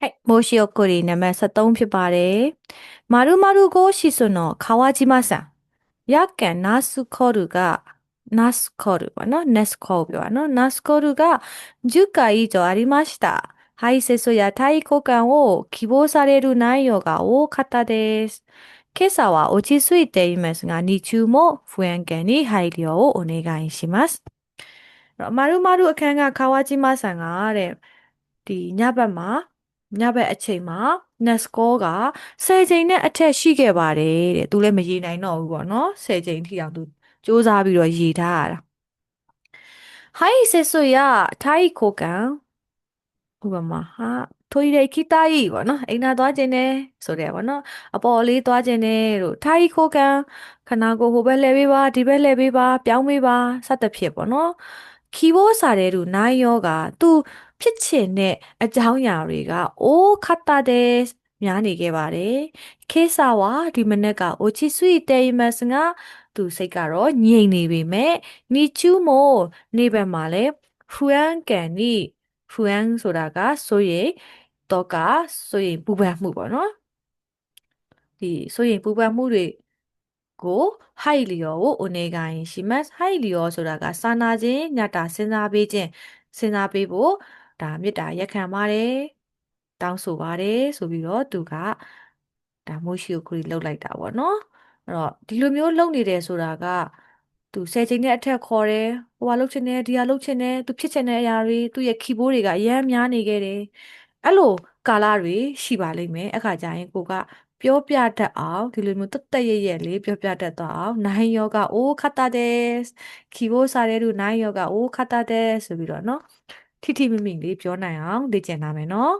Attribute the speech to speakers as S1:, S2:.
S1: はい、申し送りနံပါတ်73ဖြစ်ပါတယ်။まるまる号シスの川島さん。やけんナスコルが、ナスコルはの、ネスコルはの、ナスコルが10回以上ありました。排泄や体育館を希望される内容が多かったです。今朝は落ち着いていますが、日中も不安定に配慮をお願いします。まるまるအခန်းက川島さんがတဲ့ဒီညဘက်မှာ ညဘက်အချိန်မှာ net score က10ချိန်နဲ့အထက်ရှိခဲ့ပါတယ်တဲ့သူလည်းမရေနိုင်တော့ဘူးပေါ့နော်10ချိန်ထိအောင်သူစ조사ပြီးတော့ရေထားရတာ하이세소야타이코간ဥပမာဟာထိုးရိုက်ခိတာယီပေါ့နော်အိမ်နာသွားခြင်းနဲ့ဆိုတဲ့ပေါ့နော်အပေါ်လေးသွားခြင်းနဲ့တို့ထိုင်ခိုးကန်ခနာကိုဟိုဘက်လှည့်ပေးပါဒီဘက်လှည့်ပေးပါပြောင်းပေးပါစသဖြင့်ပေါ့နော် ခီးဘိုးစာတဲ့သူနိုင်ယောကသူဖြစ်ချင်တဲ့အကြောင်းအရာတွေကအိုးခတ်တာတဲ့များနေခဲ့ပါတယ်ခေဆာဝါဒီမနက်ကအိုချီဆွီတေးမစငါသူစိတ်ကတော့ငြိမ်နေပေမဲ့နီချူမိုနေဘက်မှာလဲဖူအန်ကန်နီဖူအန်ဆိုတာကဆိုရင်တော့ကဆိုရင်ပူပန်မှုပေါ့နော်ဒီဆိုရင်ပူပန်မှုတွေ ကိုဟိုက်လျော်ကိုအိုနေကိုင်းရှိမတ်ဟိုက်လျော်ဆိုတာကစာနာခြင်းညတာစဉ်းစားပေးခြင်းစဉ်းစားပေးဖို့ဒါမေတ္တာရက်ခံပါတယ်တောင်းဆိုပါတယ်ဆိုပြီးတော့သူကဒါမိုးရှိကိုခရီးလောက်လိုက်တာပေါ့နော်အဲ့တော့ဒီလိုမျိုးလုပ်နေတယ်ဆိုတာကသူဆယ်ချိန်နဲ့အထက်ခေါ်တယ်ဟိုဟာလုပ်ချင်တယ်ဒီဟာလုပ်ချင်တယ်သူဖြစ်ချင်တဲ့အရာတွေသူ့ရဲ့ခီးဘိုးတွေကအရန်များနေခဲ့တယ်အဲ့လို ကာလတွေရှိပါလိမ့်မယ်အခါကျရင်ကိုကပြောပြတတ်အောင်ဒီလိုမျိုးတတ်တရရဲ့လေးပြောပြတတ်တော့အောင်နိုင်ယောဂအိုးခတ်တာတဲ့ခီးဘိုးစားတဲ့သူနိုင်ယောဂအိုးခတ်တာတဲ့ဆိုပြီးတော့เนาะထိထိမိမိလေးပြောနိုင်အောင်လေ့ကျင့်နာမယ်เนาะ